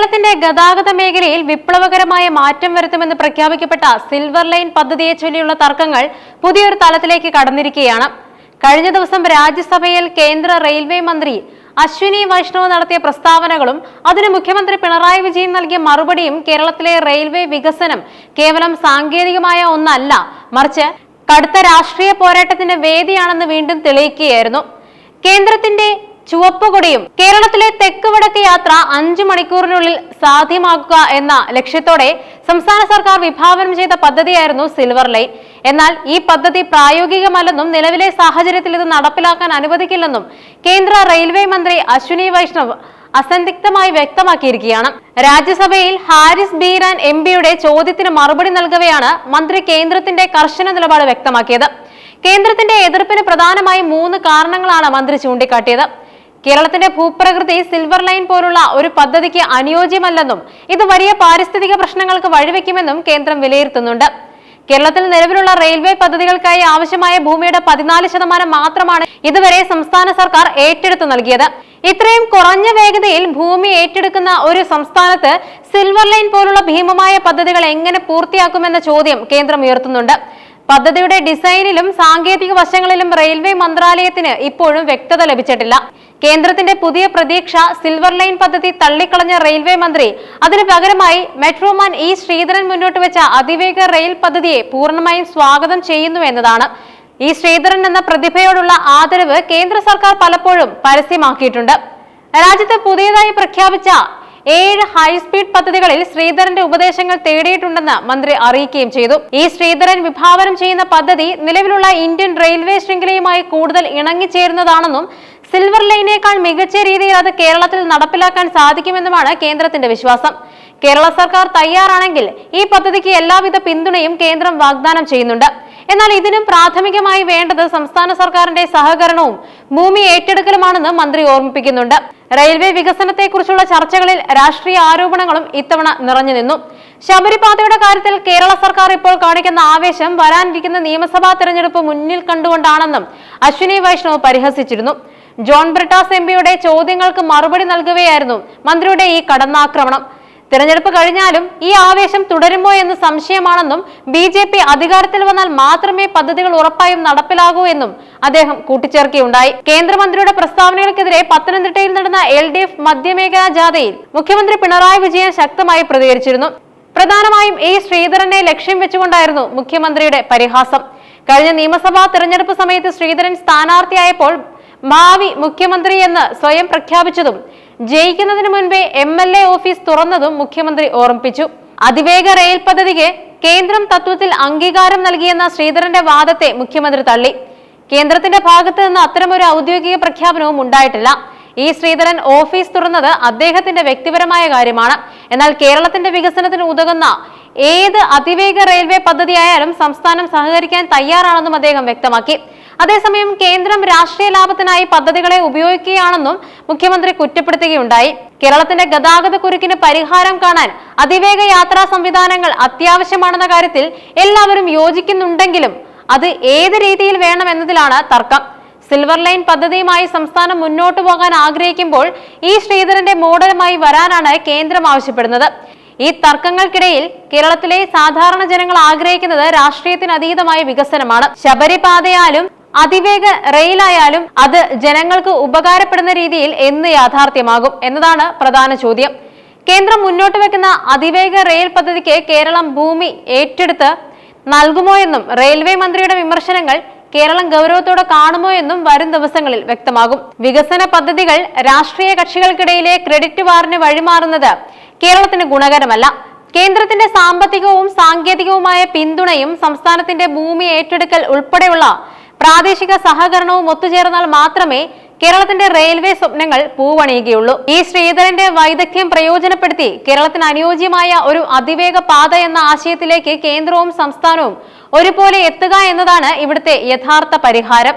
കേരളത്തിന്റെ ഗതാഗത മേഖലയിൽ വിപ്ലവകരമായ മാറ്റം വരുത്തുമെന്ന് പ്രഖ്യാപിക്കപ്പെട്ട സിൽവർ ലൈൻ പദ്ധതിയെ ചൊല്ലിയുള്ള തർക്കങ്ങൾ പുതിയൊരു തലത്തിലേക്ക് കടന്നിരിക്കുകയാണ്. കഴിഞ്ഞ ദിവസം രാജ്യസഭയിൽ കേന്ദ്ര റെയിൽവേ മന്ത്രി അശ്വിനി വൈഷ്ണവ് നടത്തിയ പ്രസ്താവനകളും അതിന് മുഖ്യമന്ത്രി പിണറായി വിജയൻ നൽകിയ മറുപടിയും കേരളത്തിലെ റെയിൽവേ വികസനം കേവലം സാങ്കേതികമായ ഒന്നല്ല മറിച്ച് കടുത്ത രാഷ്ട്രീയ പോരാട്ടത്തിന്റെ വേദിയാണെന്ന് വീണ്ടും തെളിയിക്കുകയായിരുന്നു. കേന്ദ്രത്തിന്റെ ചുവപ്പുകൊടിയും കേരളത്തിലെ തെക്ക് വടക്ക് യാത്ര അഞ്ചു മണിക്കൂറിനുള്ളിൽ സാധ്യമാക്കുക എന്ന ലക്ഷ്യത്തോടെ സംസ്ഥാന സർക്കാർ വിഭാവനം ചെയ്ത പദ്ധതിയായിരുന്നു സിൽവർ ലൈൻ എന്നാൽ ഈ പദ്ധതി പ്രായോഗികമല്ലെന്നും നിലവിലെ സാഹചര്യത്തിൽ ഇത് നടപ്പിലാക്കാൻ അനുവദിക്കില്ലെന്നും കേന്ദ്ര റെയിൽവേ മന്ത്രി അശ്വിനി വൈഷ്ണവ് അസന്ധിഗ്ധമായി വ്യക്തമാക്കിയിരിക്കുകയാണ്. രാജ്യസഭയിൽ ഹാരിസ് ബീരാൻ എം പിയുടെ ചോദ്യത്തിന് മറുപടി നൽകവെയാണ് മന്ത്രി കേന്ദ്രത്തിന്റെ കർശന നിലപാട് വ്യക്തമാക്കിയത്. കേന്ദ്രത്തിന്റെ എതിർപ്പിന് പ്രധാനമായും മൂന്ന് കാരണങ്ങളാണ് മന്ത്രി ചൂണ്ടിക്കാട്ടിയത്. കേരളത്തിന്റെ ഭൂപ്രകൃതി സിൽവർ ലൈൻ പോലുള്ള ഒരു പദ്ധതിക്ക് അനുയോജ്യമല്ലെന്നും ഇത് വലിയ പാരിസ്ഥിതിക പ്രശ്നങ്ങൾക്ക് വഴിവെക്കുമെന്നും കേന്ദ്രം വിലയിരുത്തുന്നുണ്ട്. കേരളത്തിൽ നിലവിലുള്ള റെയിൽവേ പദ്ധതികൾക്കായി ആവശ്യമായ ഭൂമിയുടെ പതിനാല് ശതമാനം മാത്രമാണ് ഇതുവരെ സംസ്ഥാന സർക്കാർ ഏറ്റെടുത്തു നൽകിയത്. ഇത്രയും കുറഞ്ഞ വേഗതയിൽ ഭൂമി ഏറ്റെടുക്കുന്ന ഒരു സംസ്ഥാനത്ത് സിൽവർ ലൈൻ പോലുള്ള ഭീമമായ പദ്ധതികൾ എങ്ങനെ പൂർത്തിയാക്കുമെന്ന ചോദ്യം കേന്ദ്രം ഉയർത്തുന്നുണ്ട്. പദ്ധതിയുടെ ഡിസൈനിലും സാങ്കേതിക വശങ്ങളിലും റെയിൽവേ മന്ത്രാലയത്തിന് ഇപ്പോഴും വ്യക്തത ലഭിച്ചിട്ടില്ല. കേന്ദ്രത്തിന്റെ പുതിയ പ്രതീക്ഷ സിൽവർ ലൈൻ പദ്ധതി തള്ളിക്കളഞ്ഞ റെയിൽവേ മന്ത്രി അതിനു പകരമായി മെട്രോമാൻ ഇ ശ്രീധരൻ മുന്നോട്ട് വെച്ച അതിവേഗ റെയിൽ പദ്ധതിയെ പൂർണമായും സ്വാഗതം ചെയ്യുന്നു എന്നതാണ്. ഇ ശ്രീധരൻ എന്ന പ്രതിഭയോടുള്ള ആദരവ് കേന്ദ്ര സർക്കാർ പലപ്പോഴും പരസ്യമാക്കിയിട്ടുണ്ട്. രാജ്യത്ത് പുതിയതായി പ്രഖ്യാപിച്ച ഏഴ് ഹൈസ്പീഡ് പദ്ധതികളിൽ ശ്രീധരന്റെ ഉപദേശങ്ങൾ തേടിയിട്ടുണ്ടെന്ന് മന്ത്രി അറിയിക്കുകയും ചെയ്തു. ഈ ശ്രീധരൻ വിഭാവനം ചെയ്യുന്ന പദ്ധതി നിലവിലുള്ള ഇന്ത്യൻ റെയിൽവേ ശൃംഖലയുമായി കൂടുതൽ ഇണങ്ങിച്ചേരുന്നതാണെന്നും സിൽവർ ലൈനേക്കാൾ മികച്ച രീതിയിൽ അത് കേരളത്തിൽ നടപ്പിലാക്കാൻ സാധിക്കുമെന്നുമാണ് കേന്ദ്രത്തിന്റെ വിശ്വാസം. കേരള സർക്കാർ തയ്യാറാണെങ്കിൽ ഈ പദ്ധതിക്ക് എല്ലാവിധ പിന്തുണയും കേന്ദ്രം വാഗ്ദാനം ചെയ്യുന്നുണ്ട്. എന്നാൽ ഇതിനും പ്രാഥമികമായി വേണ്ടത് സംസ്ഥാന സർക്കാരിന്റെ സഹകരണവും ഭൂമി ഏറ്റെടുക്കലുമാണെന്ന് മന്ത്രി ഓർമ്മിപ്പിക്കുന്നുണ്ട്. റെയിൽവേ വികസനത്തെക്കുറിച്ചുള്ള ചർച്ചകളിൽ രാഷ്ട്രീയ ആരോപണങ്ങളും ഇത്തവണ നിറഞ്ഞു നിന്നു. ശബരിപാതയുടെ കാര്യത്തിൽ കേരള സർക്കാർ ഇപ്പോൾ കാണിക്കുന്ന ആവേശം വരാനിരിക്കുന്ന നിയമസഭാ തെരഞ്ഞെടുപ്പ് മുന്നിൽ കണ്ടുകൊണ്ടാണെന്നും അശ്വിനി വൈഷ്ണവ് പരിഹസിച്ചിരുന്നു. ജോൺ ബ്രിട്ടാസ് എംപിയുടെ ചോദ്യങ്ങൾക്ക് മറുപടി നൽകുകയായിരുന്നു മന്ത്രിയുടെ ഈ കടന്നാക്രമണം. തിരഞ്ഞെടുപ്പ് കഴിഞ്ഞാലും ഈ ആവേശം തുടരുമോ എന്ന് സംശയമാണെന്നും ബി ജെ പി അധികാരത്തിൽ വന്നാൽ മാത്രമേ പദ്ധതികൾ ഉറപ്പായും നടപ്പിലാകൂ എന്നും അദ്ദേഹം കൂട്ടിച്ചേർക്കുകയുണ്ടായി. കേന്ദ്രമന്ത്രിയുടെ പ്രസ്താവനകൾക്കെതിരെ പത്തനംതിട്ടയിൽ നടന്ന എൽ ഡി എഫ് മധ്യമേഖലാ ജാഥയിൽ മുഖ്യമന്ത്രി പിണറായി വിജയൻ ശക്തമായി പ്രതികരിച്ചിരുന്നു. പ്രധാനമായും ഈ ശ്രീധരനെ ലക്ഷ്യം വെച്ചുകൊണ്ടായിരുന്നു മുഖ്യമന്ത്രിയുടെ പരിഹാസം. കഴിഞ്ഞ നിയമസഭാ തെരഞ്ഞെടുപ്പ് സമയത്ത് ശ്രീധരൻ സ്ഥാനാർത്ഥിയായപ്പോൾ ഭാവി മുഖ്യമന്ത്രി എന്ന് സ്വയം പ്രഖ്യാപിച്ചതും ജയിക്കുന്നതിന് മുൻപേ എം എൽ എ ഓഫീസ് തുറന്നതും മുഖ്യമന്ത്രി ഓർമ്മിപ്പിച്ചു. അതിവേഗ റെയിൽ പദ്ധതിക്ക് കേന്ദ്രം തത്വത്തിൽ അംഗീകാരം നൽകിയെന്ന ശ്രീധരന്റെ വാദത്തെ മുഖ്യമന്ത്രി തള്ളി. കേന്ദ്രത്തിന്റെ ഭാഗത്ത് നിന്ന് അത്തരമൊരു ഔദ്യോഗിക പ്രഖ്യാപനവും ഉണ്ടായിട്ടില്ല. ഈ ശ്രീധരൻ ഓഫീസ് തുറന്നത് അദ്ദേഹത്തിന്റെ വ്യക്തിപരമായ കാര്യമാണ്. എന്നാൽ കേരളത്തിന്റെ വികസനത്തിന് ഉതകുന്ന ഏത് അതിവേഗ റെയിൽവേ പദ്ധതിയായാലും സംസ്ഥാനം സഹകരിക്കാൻ തയ്യാറാണെന്നും അദ്ദേഹം വ്യക്തമാക്കി. അതേസമയം കേന്ദ്രം രാഷ്ട്രീയ ലാഭത്തിനായി പദ്ധതികളെ ഉപയോഗിക്കുകയാണെന്നും മുഖ്യമന്ത്രി കുറ്റപ്പെടുത്തുകയുണ്ടായി. കേരളത്തിന്റെ ഗതാഗത കുരുക്കിന് പരിഹാരം കാണാൻ അതിവേഗ യാത്രാ സംവിധാനങ്ങൾ അത്യാവശ്യമാണെന്ന കാര്യത്തിൽ എല്ലാവരും യോജിക്കുന്നുണ്ടെങ്കിലും അത് ഏത് രീതിയിൽ വേണമെന്നതിലാണ് തർക്കം. സിൽവർ ലൈൻ പദ്ധതിയുമായി സംസ്ഥാനം മുന്നോട്ടു പോകാൻ ആഗ്രഹിക്കുമ്പോൾ ഈ ശ്രീധരന്റെ മോഡലുമായി വരാനാണ് കേന്ദ്രം ആവശ്യപ്പെടുന്നത്. ഈ തർക്കങ്ങൾക്കിടയിൽ കേരളത്തിലെ സാധാരണ ജനങ്ങൾ ആഗ്രഹിക്കുന്നത് രാഷ്ട്രീയത്തിന് അതീതമായ വികസനമാണ്. ശബരിപാതയാലും അതിവേഗ റെയിലായാലും അത് ജനങ്ങൾക്ക് ഉപകാരപ്പെടുന്ന രീതിയിൽ എന്ന് യാഥാർത്ഥ്യമാകും എന്നതാണ് പ്രധാന ചോദ്യം. കേന്ദ്രം മുന്നോട്ട് വെക്കുന്ന അതിവേഗ റെയിൽ പദ്ധതിക്ക് കേരളം ഭൂമി ഏറ്റെടുത്ത് നൽകുമോ എന്നും റെയിൽവേ മന്ത്രിയുടെ വിമർശനങ്ങൾ കേരളം ഗൗരവത്തോടെ കാണുമോ എന്നും വരും ദിവസങ്ങളിൽ വ്യക്തമാകും. വികസന പദ്ധതികൾ രാഷ്ട്രീയ കക്ഷികൾക്കിടയിലെ ക്രെഡിറ്റ് വാറിന് വഴിമാറുന്നത് കേരളത്തിന് ഗുണകരമല്ല. കേന്ദ്രത്തിന്റെ സാമ്പത്തികവും സാങ്കേതികവുമായ പിന്തുണയും സംസ്ഥാനത്തിന്റെ ഭൂമി ഏറ്റെടുക്കൽ ഉൾപ്പെടെയുള്ള പ്രാദേശിക സഹകരണവും ഒത്തുചേർന്നാൽ മാത്രമേ കേരളത്തിന്റെ റെയിൽവേ സ്വപ്നങ്ങൾ പൂവണിയുകയുള്ളൂ. ഈ ശ്രീധരന്റെ വൈദഗ്ധ്യം പ്രയോജനപ്പെടുത്തി കേരളത്തിന് അനുയോജ്യമായ ഒരു അതിവേഗ പാത എന്ന ആശയത്തിലേക്ക് കേന്ദ്രവും സംസ്ഥാനവും ഒരുപോലെ എത്തുക എന്നതാണ് ഇവിടുത്തെ യഥാർത്ഥ പരിഹാരം.